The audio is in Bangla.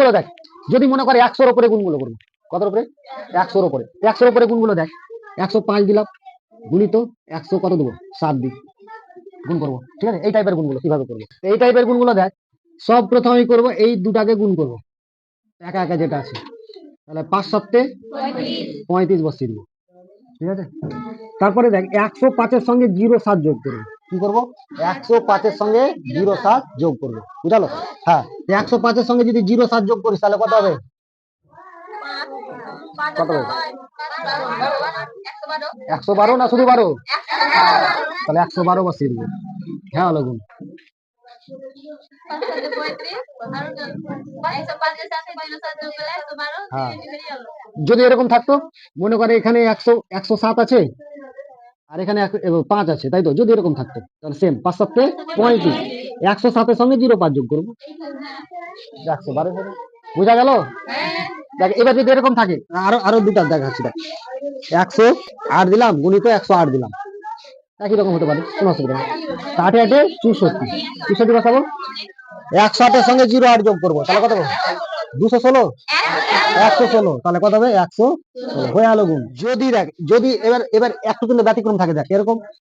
গুণগুলো দেখ। যদি মনে করে একশোর উপরে গুণগুলো করব। কত উপরে? একশোর উপরে। একশোর উপরে গুণগুলো দেখ। একশো পাঁচ দিলাম। গুণিত একশো কত দেবো? সাত দিই। গুণ করব। ঠিক আছে? এই টাইপের গুণগুলো কীভাবে করব? এই টাইপের গুণগুলো দেখ। সব প্রথমেই করব, এই দুটাকে গুণ করব। একা একা যেটা আছে। তাহলে পাঁচ সপ্তাহে পঁয়ত্রিশ বসিয়ে দিব। ঠিক আছে? তারপরে দেখ, একশো পাঁচের সঙ্গে জিরো সাত যোগ করব। কি করব? একশো পাঁচের সঙ্গে জিরো সাত যোগ করব। বুঝালো? হ্যাঁ একশো পাঁচের সঙ্গে যদি জিরো সাত যোগ করিস, তাহলে কত হবে? একশো বারো না শুধু বারো? তাহলে একশো বারো বসিয়ে দিব। হ্যাঁ হলো গুণ হ্যাঁ। যদি এরকম থাকতো, মনে করে এখানে একশো একশো সাত আছে? আর এখানে পাঁচ আছে, তাই তো? যদি এরকম থাকতো, তাহলে সেম পাঁচ সপ্তাহে পঁয়ত্রিশ। একশো সাতের সঙ্গে জিরো পাঁচ যোগ করব। একশো বারো। বোঝা গেল? দেখ, এবার যদি এরকম থাকে, আরও আরও দুটা দেখাচ্ছি, দেখ। একশো আট দিলাম, গুণিত একশো আট দিলাম। একই রকম হতে পারে, কোনো অসুবিধা নেই। আটে আটে চৌষট্টি। চৌষট্টি বসাবো? একশো আটের সঙ্গে জিরো আট যোগ করব, তাহলে কত হবে দুশো ষোলো? একশো ষোলো। তাহলে কত হবে? একশো ষোলো। হয়ে গেল গুণ। যদি দেখ, যদি এবার এবার একশো কিন্তু ব্যতিক্রম থাকে, দেখ, এরকম